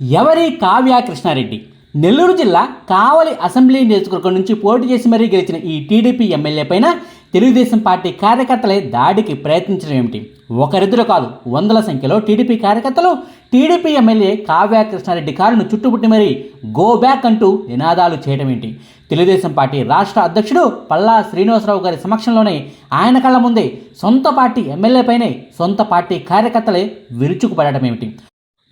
ఎవరి కావ్య కృష్ణారెడ్డి? నెల్లూరు జిల్లా కావలి అసెంబ్లీ నియోజకవర్గం నుంచి పోటీ చేసి మరీ గెలిచిన ఈ టీడీపీ ఎమ్మెల్యే పైన తెలుగుదేశం పార్టీ కార్యకర్తలే దాడికి ప్రయత్నించడం ఏమిటి? ఒకరిద్దరు కాదు వందల సంఖ్యలో టీడీపీ కార్యకర్తలు టీడీపీ ఎమ్మెల్యే కావ్య కృష్ణారెడ్డి కారును చుట్టుముట్టి మరీ గో బ్యాక్ అంటూ నినాదాలు చేయడం ఏంటి? తెలుగుదేశం పార్టీ రాష్ట్ర అధ్యక్షుడు పల్లా శ్రీనివాసరావు గారి సమక్షంలోనే ఆయన కళ్ళ ముందే సొంత పార్టీ ఎమ్మెల్యేపైనే సొంత పార్టీ కార్యకర్తలే విరుచుకుపడటం ఏమిటి?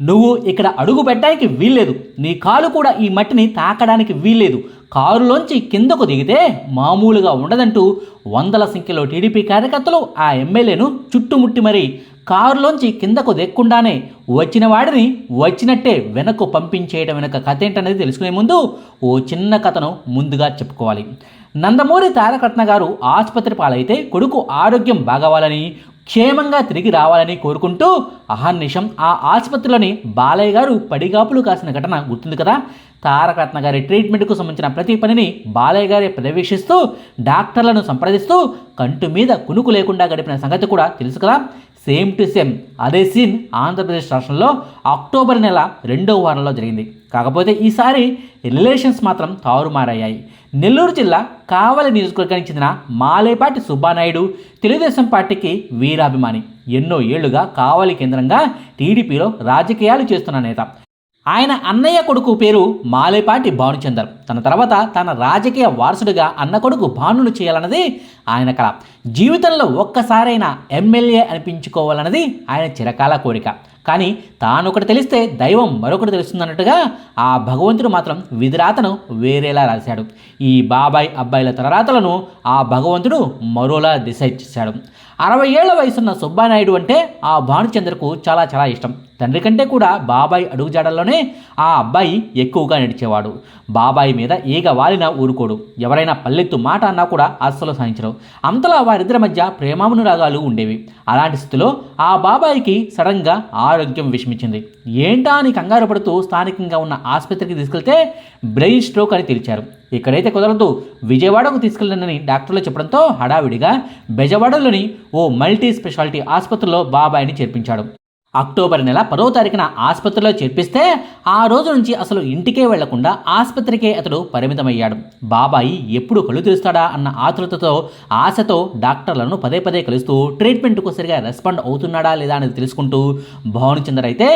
నువ్వు ఇక్కడ అడుగు పెట్టడానికి వీల్లేదు. నీ కాలు కూడా ఈ మట్టిని తాకడానికి వీల్లేదు. కారులోంచి కిందకు దిగితే మామూలుగా ఉండదంటూ వందల సంఖ్యలో టీడీపీ కార్యకర్తలు ఆ ఎమ్మెల్యేను చుట్టుముట్టి మరీ కారులోంచి కిందకు దిక్కుండానే వచ్చిన వాడిని వచ్చినట్టే వెనక్కు పంపించేయడం వెనక కథ ఏంటనేది తెలుసుకునే ముందు ఓ చిన్న కథను ముందుగా చెప్పుకోవాలి. నందమూరి తారకరత్న గారు ఆసుపత్రి పాలైతే కొడుకు ఆరోగ్యం బాగవాలని క్షేమంగా తిరిగి రావాలని కోరుకుంటూ అహర్నిషం ఆ ఆసుపత్రిలోని బాలయ్య గారు పడిగాపులు కాసిన ఘటన గుర్తుంది కదా? తారకరత్న గారి ట్రీట్మెంట్కు సంబంధించిన ప్రతి పనిని బాలయ్య గారే పర్యవేక్షిస్తూ డాక్టర్లను సంప్రదిస్తూ కంటు మీద కునుకు లేకుండా గడిపిన సంగతి కూడా తెలుసు కదా? సేమ్ టు సేమ్ అదే సీన్ ఆంధ్రప్రదేశ్ రాష్ట్రంలో అక్టోబర్ నెల రెండవ వారంలో జరిగింది. కాకపోతే ఈసారి రిలేషన్స్ మాత్రం తారుమారయ్యాయి. నెల్లూరు జిల్లా కావలి నియోజకవర్గానికి చెందిన మాలేపాటి సుబ్బానాయుడు తెలుగుదేశం పార్టీకి వీరాభిమాని. ఎన్నో ఏళ్ళుగా కావలి కేంద్రంగా టీడీపీలో రాజకీయాలు చేస్తున్న నేత. ఆయన అన్నయ్య కొడుకు పేరు మాలేపాటి భానుచందర్. తన తర్వాత తన రాజకీయ వారసుడిగా అన్న కొడుకు భానును చేయాలన్నది ఆయన కళ జీవితంలో ఒక్కసారైనా ఎమ్మెల్యే అనిపించుకోవాలన్నది ఆయన చిరకాల కోరిక. కానీ తానొకటి తెలిస్తే దైవం మరొకటి తెలుస్తుందన్నట్టుగా ఆ భగవంతుడు మాత్రం విధిరాతను వేరేలా రాశాడు. ఈ బాబాయ్ అబ్బాయిల తలరాతలను ఆ భగవంతుడు మరోలా డిసైడ్ చేశాడు. అరవై ఏళ్ళ వయసున్న సుబ్బానాయుడు అంటే ఆ భానుచంద్రకు చాలా చాలా ఇష్టం. తండ్రి కంటే కూడా బాబాయ్ అడుగుజాడల్లోనే ఆ అబ్బాయి ఎక్కువగా నడిచేవాడు. బాబాయ్ మీద ఈగ వాలిన ఊరుకోడు. ఎవరైనా పల్లెత్తు మాట అన్నా కూడా అస్సలు సాధించరు అంతలా వారిద్దరి మధ్య ప్రేమానురాగాలు ఉండేవి. అలాంటి స్థితిలో ఆ బాబాయికి సడన్గా ఆరోగ్యం విషమించింది. ఏంటా అని కంగారు పడుతూ స్థానికంగా ఉన్న ఆసుపత్రికి తీసుకెళ్తే బ్రెయిన్ స్ట్రోక్ అని తెలిచారు. ఇక్కడైతే కుదరదు విజయవాడకు తీసుకెళ్ళనని డాక్టర్లు చెప్పడంతో హడావిడిగా బెజవాడలోని ఓ మల్టీ స్పెషాలిటీ ఆసుపత్రిలో బాబాయిని చేర్పించాడు. అక్టోబర్ నెల పదో తారీఖున ఆసుపత్రిలో చేర్పిస్తే ఆ రోజు నుంచి అసలు ఇంటికే వెళ్ళకుండా ఆసుపత్రికే అతడు పరిమితమయ్యాడు. బాబాయి ఎప్పుడు కళ్ళు తెరుస్తాడా అన్న ఆతృతతో ఆశతో డాక్టర్లను పదే పదే కలుస్తూ ట్రీట్మెంట్కు సరిగా రెస్పాండ్ అవుతున్నాడా లేదా అనేది తెలుసుకుంటూ భానుచందర్ అయితే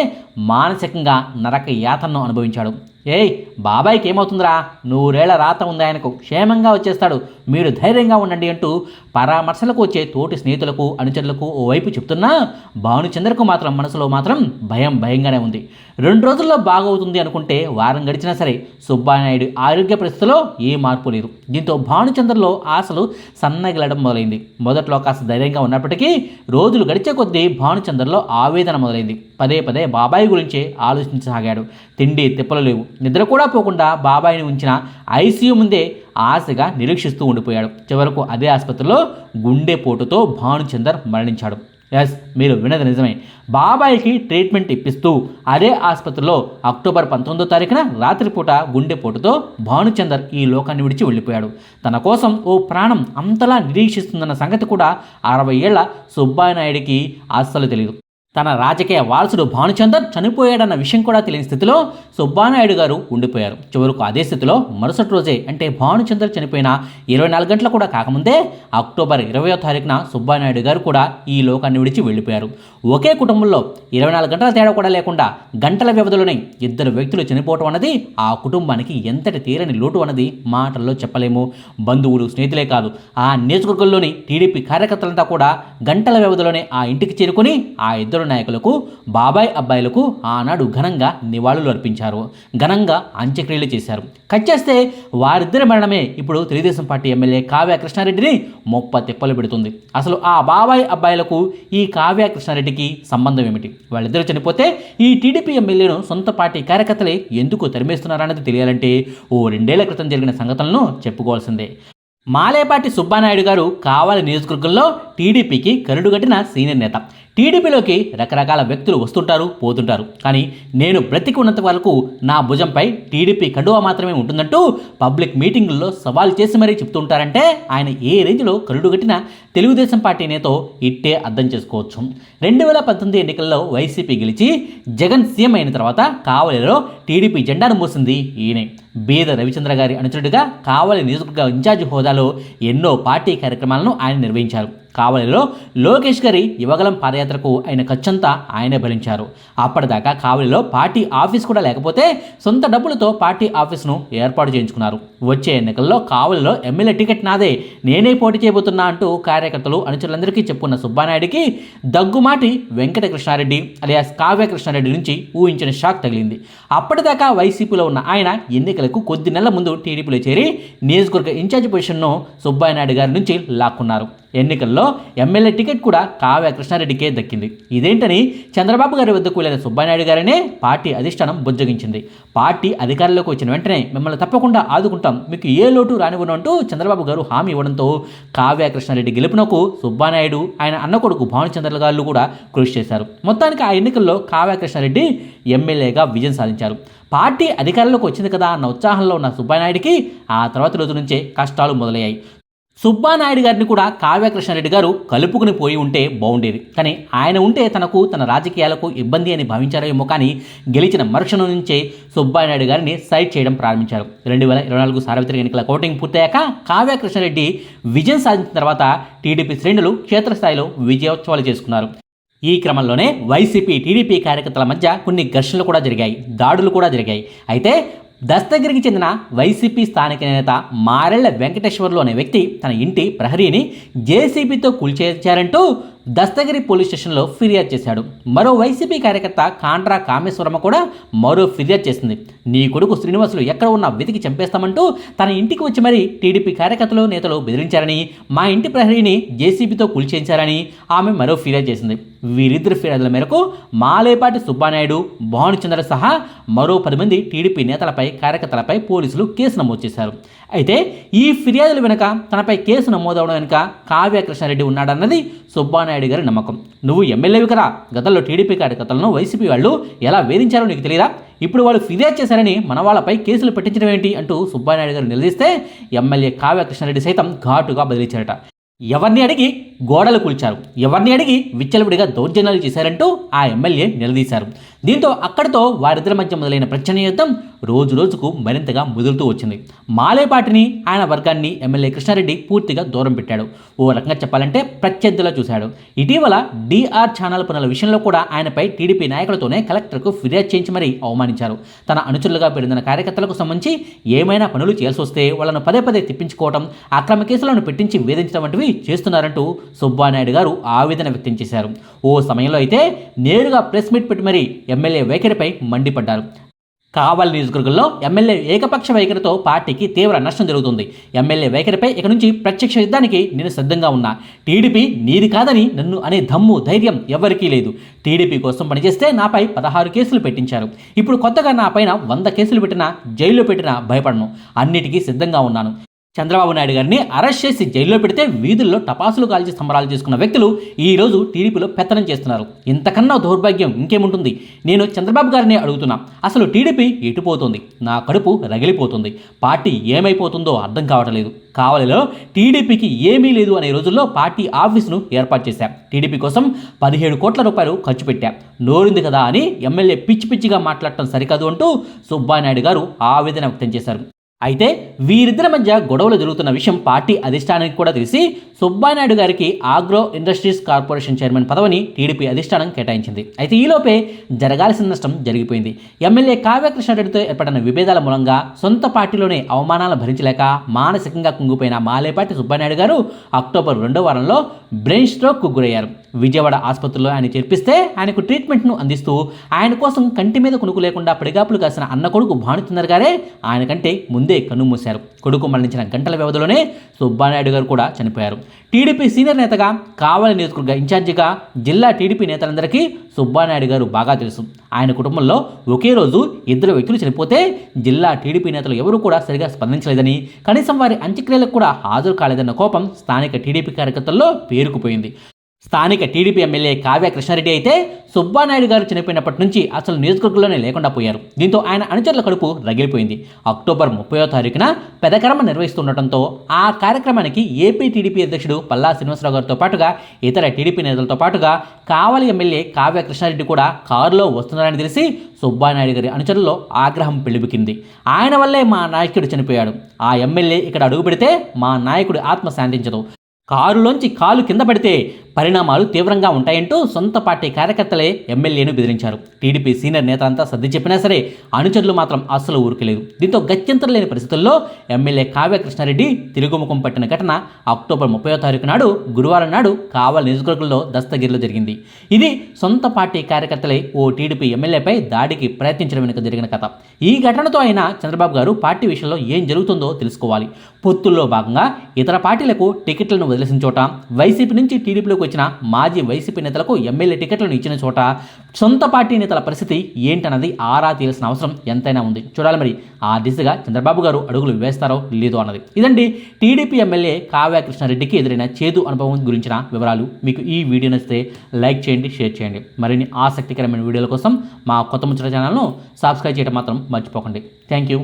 మానసికంగా నరక యాతనను అనుభవించాడు. ఏయ్ బాబాయ్కి ఏమవుతుందిరా నూరేళ్ళ రాత ఉంది ఆయనకు. క్షేమంగా వచ్చేస్తాడు. మీరు ధైర్యంగా ఉండండి అంటూ పరామర్శలకు వచ్చే తోటి స్నేహితులకు అనుచరులకు ఓవైపు చెప్తున్నా భానుచంద్రకు మాత్రం మనసులో మాత్రం భయం భయంగానే ఉంది. రెండు రోజుల్లో బాగవుతుంది అనుకుంటే వారం గడిచినా సరే సుబ్బానాయుడు ఆరోగ్య పరిస్థితిలో ఏ మార్పు లేదు. దీంతో భానుచంద్రలో ఆశలు సన్నగిలడం మొదలైంది. మొదట్లో కాస్త ధైర్యంగా ఉన్నప్పటికీ రోజులు గడిచే కొద్దీ భానుచంద్రలో ఆవేదన మొదలైంది. పదే పదే బాబాయ్ గురించే ఆలోచించసాగాడు. తిండి తిప్పలు లేవు. నిద్ర కూడా పోకుండా బాబాయిని ఉంచిన ఐసీయూ ముందే ఆశగా నిరీక్షిస్తూ ఉండిపోయాడు. చివరకు అదే ఆసుపత్రిలో గుండెపోటుతో భానుచందర్ మరణించాడు. ఎస్ మీరు వినది నిజమే. బాబాయికి ట్రీట్మెంట్ ఇప్పిస్తూ అదే ఆసుపత్రిలో అక్టోబర్ పంతొమ్మిదో తారీఖున రాత్రిపూట గుండెపోటుతో భానుచందర్ ఈ లోకాన్ని విడిచి వెళ్ళిపోయాడు. తన కోసం ఓ ప్రాణం అంతలా నిరీక్షిస్తుందన్న సంగతి కూడా అరవై ఏళ్ళ సుబ్బానాయుడికి అస్సలు తెలియదు తన రాజకీయ వారసుడు భానుచందర్ చనిపోయాడన్న విషయం కూడా తెలియని స్థితిలో సుబ్బానాయుడు గారు ఉండిపోయారు. చివరకు అదే స్థితిలో మరుసటి రోజే అంటే భానుచందర్ చనిపోయిన ఇరవై నాలుగు గంటలు కూడా కాకముందే అక్టోబర్ ఇరవయో తారీఖున సుబ్బానాయుడు గారు కూడా ఈ లోకాన్ని విడిచి వెళ్ళిపోయారు. ఒకే కుటుంబంలో ఇరవై నాలుగు గంటల తేడా కూడా లేకుండా గంటల వ్యవధిలోనే ఇద్దరు వ్యక్తులు చనిపోవటం అన్నది ఆ కుటుంబానికి ఎంతటి తీరని లోటు అన్నది మాటల్లో చెప్పలేము. బంధువులు స్నేహితులే కాదు ఆ నియోజకవర్గంలోని టీడీపీ కార్యకర్తలంతా కూడా గంటల వ్యవధిలోనే ఆ ఇంటికి చేరుకుని ఆ ఇద్దరు నాయకులకు బాబాయ్ అబ్బాయిలకు ఆనాడు ఘనంగా నివాళులు అర్పించారు. ఘనంగా అంత్యక్రియలు చేశారు. కట్ చేస్తే వారిద్దరి మరణమే ఇప్పుడు తెలుగుదేశం పార్టీ ఎమ్మెల్యే కావ్య కృష్ణారెడ్డిని మొప్ప తిప్పలు పెడుతుంది. అసలు ఆ బాబాయ్ అబ్బాయిలకు ఈ కావ్య కృష్ణారెడ్డికి సంబంధం ఏమిటి? వాళ్ళిద్దరు చనిపోతే ఈ టీడీపీ ఎమ్మెల్యేను సొంత పార్టీ కార్యకర్తలే ఎందుకు తరిమేస్తున్నారన్నది తెలియాలంటే ఓ రెండేళ్ళ క్రితం జరిగిన సంగతులను చెప్పుకోవాల్సిందే. మాలేపాటి సుబ్బానాయుడు గారు కావాలి నియోజకవర్గంలో టీడీపీకి కరుడుగట్టిన సీనియర్ నేత. టీడీపీలోకి రకరకాల వ్యక్తులు వస్తుంటారు పోతుంటారు. కానీ నేను బ్రతికి ఉన్నంత వరకు నా భుజంపై టీడీపీ కడువ మాత్రమే ఉంటుందంటూ పబ్లిక్ మీటింగుల్లో సవాల్ చేసి మరీ చెప్తుంటారంటే ఆయన ఏ రేంజ్లో కరుడుగట్టిన తెలుగుదేశం పార్టీ నేతో ఇట్టే అర్థం చేసుకోవచ్చు. రెండు వేల పంతొమ్మిది ఎన్నికల్లో వైసీపీ గెలిచి జగన్ సీఎం అయిన తర్వాత కావలిలో టీడీపీ జెండాను మోసింది ఈయనే. బీద రవిచంద్ర గారి అనుచరుడిగా కావలి నియోజకవర్గ ఇన్ఛార్జి హోదాలో ఎన్నో పార్టీ కార్యక్రమాలను ఆయన నిర్వహించారు. కావలిలో లోకేష్ గారి యువగలం పాదయాత్రకు ఆయన ఖర్చంతా ఆయనే భరించారు. అప్పటిదాకా కావలిలో పార్టీ ఆఫీస్ కూడా లేకపోతే సొంత డబ్బులతో పార్టీ ఆఫీస్ను ఏర్పాటు చేయించుకున్నారు. వచ్చే ఎన్నికల్లో కావలిలో ఎమ్మెల్యే టికెట్ నాదే నేనే పోటీ చేయబోతున్నా అంటూ కార్యకర్తలు అనుచరులందరికీ చెప్పుకున్న సుబ్బానాయుడికి దగ్గుమాటి వెంకట కృష్ణారెడ్డి అలియాస్ కావ్య కృష్ణారెడ్డి నుంచి ఊహించిన షాక్ తగిలింది. అప్పటిదాకా వైసీపీలో ఉన్న ఆయన ఎన్నికలకు కొద్ది నెలల ముందు టీడీపీలో చేరి నియోజకవర్గ ఇన్ఛార్జ్ పొజిషన్ను సుబ్బానాయుడు గారి నుంచి లాక్కున్నారు. ఎన్నికల్లో ఎమ్మెల్యే టికెట్ కూడా కావ్య కృష్ణారెడ్డికే దక్కింది. ఇదేంటని చంద్రబాబు గారి వద్దకు వెళ్ళిన సుబ్బానాయుడు గారనే పార్టీ అధిష్టానం బుజ్జగించింది. పార్టీ అధికారంలోకి వచ్చిన వెంటనే మిమ్మల్ని తప్పకుండా ఆదుకుంటాం. మీకు ఏ లోటు రానివ్వను అంటూ చంద్రబాబు గారు హామీ ఇవ్వడంతో కావ్య కృష్ణారెడ్డి గెలుపునకు సుబ్బానాయుడు ఆయన అన్న కొడుకు భానుచంద్ర గారు కూడా కృషి చేశారు. మొత్తానికి ఆ ఎన్నికల్లో కావ్య కృష్ణారెడ్డి ఎమ్మెల్యేగా విజయం సాధించారు. పార్టీ అధికారంలోకి వచ్చింది కదా అన్న ఉత్సాహంలో ఉన్న సుబ్బానాయుడికి ఆ తర్వాత రోజు నుంచే కష్టాలు మొదలయ్యాయి. సుబ్బానాయుడు గారిని కూడా కావ్యకృష్ణారెడ్డి గారు కలుపుకుని పోయి ఉంటే బాగుండేది కానీ ఆయన ఉంటే తనకు తన రాజకీయాలకు ఇబ్బంది అని భావించారేమో కానీ గెలిచిన మరుక్షణం నుంచే సుబ్బానాయుడు గారిని సైడ్ చేయడం ప్రారంభించారు. రెండు వేల ఇరవై నాలుగు సార్వత్రిక ఎన్నికల కోటింగ్ పూర్తయ్యాక కావ్యకృష్ణారెడ్డి విజయం సాధించిన తర్వాత టీడీపీ శ్రేణులు క్షేత్రస్థాయిలో విజయోత్సవాలు చేసుకున్నారు. ఈ క్రమంలోనే వైసీపీ టీడీపీ కార్యకర్తల మధ్య కొన్ని ఘర్షణలు కూడా జరిగాయి దాడులు కూడా జరిగాయి. అయితే దస్తగిరికి చెందిన వైసీపీ స్థానిక నేత మారెళ్ళ వెంకటేశ్వర్లు అనే వ్యక్తి తన ఇంటి ప్రహరీని జేసీబీతో కూల్చేశారంటూ దస్తగిరి పోలీస్ స్టేషన్లో ఫిర్యాదు చేశాడు. మరో వైసీపీ కార్యకర్త కాండ్రా కామేశ్వరమ్మ కూడా మరో ఫిర్యాదు చేసింది. నీ కొడుకు శ్రీనివాసులు ఎక్కడ ఉన్నా వెతికి చంపేస్తామంటూ తన ఇంటికి వచ్చి మరీ టీడీపీ కార్యకర్తలు నేతలు బెదిరించారని మా ఇంటి ప్రహరీని జేసీబీతో కూల్చేయించారని ఆమె మరో ఫిర్యాదు చేసింది. వీరిద్దరు ఫిర్యాదుల మేరకు మాలేపాటి సుబ్బానాయుడు భానుచంద్ర సహా మరో పది మంది టీడీపీ నేతలపై కార్యకర్తలపై పోలీసులు కేసు నమోదు చేశారు. అయితే ఈ ఫిర్యాదుల వెనుక తనపై కేసు నమోదవడం వెనుక కావ్య కృష్ణారెడ్డి ఉన్నాడన్నది సుబ్బానాయుడు గారి నమ్మకం. నువ్వు ఎమ్మెల్యేవి కదా. గతంలో టీడీపీ కార్యకర్తలను వైసీపీ వాళ్ళు ఎలా వేధించారో నీకు తెలియదా ఇప్పుడు వాళ్ళు ఫిర్యాదు చేశారని మన వాళ్ళపై కేసులు పెట్టించడం ఏంటి అంటూ సుబ్బానాయుడు గారు నిలదీస్తే ఎమ్మెల్యే కావ్య కృష్ణారెడ్డి సైతం ఘాటుగా బదిలించారట ఎవరిని అడిగి గోడలు కూల్చారు. ఎవరిని అడిగి విచ్చలవిడిగా దౌర్జన్యాలు చేశారంటూ ఆ ఎమ్మెల్యే నిలదీశారు. దీంతో అక్కడితో వారిద్దరి మధ్య మొదలైన ప్రచన యుద్ధం రోజు రోజుకు మరింతగా ముదులుతూ వచ్చింది. మాలేపాటిని ఆయన వర్గాన్ని ఎమ్మెల్యే కృష్ణారెడ్డి పూర్తిగా దూరం పెట్టాడు. ఓ రకంగా చెప్పాలంటే ప్రత్యర్థిలా చూశాడు. ఇటీవల డిఆర్ ఛానల్ పనుల విషయంలో కూడా ఆయనపై టీడీపీ నాయకులతోనే కలెక్టర్కు ఫిర్యాదు చేయించి మరీ అవమానించారు. తన అనుచరులుగా పెరిగిన కార్యకర్తలకు సంబంధించి ఏమైనా పనులు చేయాల్సి వస్తే వాళ్ళను పదే పదే తిప్పించుకోవడం అక్రమ కేసులను పెట్టించి వేధించడం వంటివి చేస్తున్నారంటూ సుబ్బానాయుడు గారు ఆవేదన వ్యక్తం చేశారు. ఓ సమయంలో అయితే నేరుగా ప్రెస్ మీట్ పెట్టి మరీ ఎమ్మెల్యే వైఖరిపై మండిపడ్డారు. కావలి నియోజకవర్గంలో ఎమ్మెల్యే ఏకపక్ష వైఖరితో పార్టీకి తీవ్ర నష్టం జరుగుతుంది. ఎమ్మెల్యే వైఖరిపై ఇక నుంచి ప్రత్యక్ష యుద్ధానికి నేను సిద్ధంగా ఉన్నా. టీడీపీ నీది కాదని నన్ను అనే దమ్ము ధైర్యం ఎవరికీ లేదు. టీడీపీ కోసం పనిచేస్తే నాపై పదహారు కేసులు పెట్టించారు. ఇప్పుడు కొత్తగా నా పైన వంద కేసులు పెట్టినా జైల్లో పెట్టినా భయపడను. అన్నిటికీ సిద్ధంగా ఉన్నాను. చంద్రబాబు నాయుడు గారిని అరెస్ట్ చేసి జైల్లో పెడితే వీధుల్లో టపాసులు కాల్చి సంబరాలు చేసుకున్న వ్యక్తులు ఈ రోజు టీడీపీలో పెత్తనం చేస్తున్నారు. ఇంతకన్నా దౌర్భాగ్యం ఇంకేముంటుంది? నేను చంద్రబాబు గారిని అడుగుతున్నా. అసలు టీడీపీ ఎటుపోతుంది? నా కడుపు రగిలిపోతుంది. పార్టీ ఏమైపోతుందో అర్థం కావట్లేదు. కావలిలో టీడీపీకి ఏమీ లేదు అనే రోజుల్లో పార్టీ ఆఫీసును ఏర్పాటు చేశాం. టీడీపీ కోసం పదిహేడు కోట్ల రూపాయలు ఖర్చు పెట్టాం. నోరింది కదా అని ఎమ్మెల్యే పిచ్చి పిచ్చిగా మాట్లాడటం సరికాదు అంటూ సుబ్బానాయుడు గారు ఆవేదన వ్యక్తం చేశారు. అయితే వీరిద్దరి మధ్య గొడవలు జరుగుతున్న విషయం పార్టీ అధిష్టానానికి కూడా తెలిసి Subba Naidu garu agro industries corporation chairman పదవిని టీడీపీ అధిష్టానం కేటాయించింది. అయితే ఈలోపే జరగాల్సిన నష్టం జరిగిపోయింది. ఎమ్మెల్యే కావ్యకృష్ణారెడ్డితో ఏర్పడిన విభేదాల మూలంగా సొంత పార్టీలోనే అవమానాలు భరించలేక మానసికంగా కుంగిపోయిన మాలేపాటి సుబ్బానాయుడు గారు అక్టోబర్ రెండో వారంలో బ్రెయిన్ స్ట్రోక్కు గురయ్యారు. విజయవాడ ఆసుపత్రిలో ఆయన చేర్పిస్తే ఆయనకు ట్రీట్మెంట్ను అందిస్తూ ఆయన కోసం కంటి మీద కొనుక్కు లేకుండా పడిగాపులు కాసిన అన్న కొడుకు భానుచందర్ గారే ఆయన కంటే ముందే కన్నుమూశారు కొడుకు మరణించిన గంటల వ్యవధిలోనే సుబ్బానాయుడు గారు కూడా చనిపోయారు. టీడీపీ సీనియర్ నేతగా కావలి నియోజకవర్గ ఇన్ఛార్జిగా జిల్లా టీడీపీ నేతలందరికీ సుబ్బానాయుడు గారు బాగా తెలుసు. ఆయన కుటుంబంలో ఒకే రోజు ఇద్దరు వ్యక్తులు చనిపోతే జిల్లా టీడీపీ నేతలు ఎవరూ కూడా సరిగా స్పందించలేదని కనీసం వారి అంత్యక్రియలకు కూడా హాజరు కాలేదన్న కోపం స్థానిక టీడీపీ కార్యకర్తల్లో పేరుకుపోయింది. స్థానిక టీడీపీ ఎమ్మెల్యే కావ్య కృష్ణారెడ్డి అయితే సుబ్బానాయుడు గారు చనిపోయినప్పటి నుంచి అసలు నియోజకవర్గంలోనే లేకుండా పోయారు. దీంతో ఆయన అనుచరుల కడుపు రగిలిపోయింది. అక్టోబర్ ముప్పయో తారీఖున పెదకర్మ నిర్వహిస్తుండటంతో ఆ కార్యక్రమానికి ఏపీ టీడీపీ అధ్యక్షుడు పల్లా శ్రీనివాసరావు గారితో పాటుగా ఇతర టీడీపీ నేతలతో పాటుగా కావలి ఎమ్మెల్యే కావ్య కృష్ణారెడ్డి కూడా కారులో వస్తున్నారని తెలిసి సుబ్బానాయుడు గారి అనుచరుల్లో ఆగ్రహం పెళ్ళిబికింది ఆయన వల్లే మా నాయకుడు చనిపోయాడు. ఆ ఎమ్మెల్యే ఇక్కడ అడుగు పెడితే మా నాయకుడి ఆత్మ శాంతించదు. కారులోంచి కాలు కింద పడితే పరిణామాలు తీవ్రంగా ఉంటాయంటూ సొంత పార్టీ కార్యకర్తలే ఎమ్మెల్యేను బెదిరించారు. టీడీపీ సీనియర్ నేత అంతా సర్ది చెప్పినా సరే అనుచరులు మాత్రం అస్సలు ఊరుకలేదు. దీంతో గత్యంతరం లేని పరిస్థితుల్లో ఎమ్మెల్యే కావ్య కృష్ణారెడ్డి తిరుగుముఖం పట్టిన ఘటన అక్టోబర్ ముప్పై తారీఖు నాడు గురువారం నాడు కావల్ నియోజకవర్గంలో దస్తగిరిలో జరిగింది. ఇది సొంత పార్టీ కార్యకర్తలే ఓ టీడీపీ ఎమ్మెల్యేపై దాడికి ప్రయత్నించడం వెనుక జరిగిన కథ. ఈ ఘటనతో అయినా చంద్రబాబు గారు పార్టీ విషయంలో ఏం జరుగుతుందో తెలుసుకోవాలి. పొత్తుల్లో భాగంగా ఇతర పార్టీలకు టికెట్లను వదిలేసిన చోట వైసీపీ నుంచి టీడీపీలోకి వచ్చిన మాజీ వైసీపీ నేతలకు ఎమ్మెల్యే టికెట్లను ఇచ్చిన చోట సొంత పార్టీ నేతల పరిస్థితి ఏంటన్నది ఆరా తీయాల్సిన అవసరం ఎంతైనా ఉంది. చూడాలి మరి ఆ దిశగా చంద్రబాబు గారు అడుగులు వేస్తారో లేదో అన్నది. ఇదండి టీడీపీ ఎమ్మెల్యే కావ్య కృష్ణారెడ్డికి ఎదురైన చేదు అనుభవం గురించిన వివరాలు. మీకు ఈ వీడియో నచ్చితే లైక్ చేయండి షేర్ చేయండి. మరిన్ని ఆసక్తికరమైన వీడియోల కోసం మా కొత్త ముచ్చట ఛానల్ను సబ్స్క్రైబ్ చేయడం మాత్రం మర్చిపోకండి. Thank you.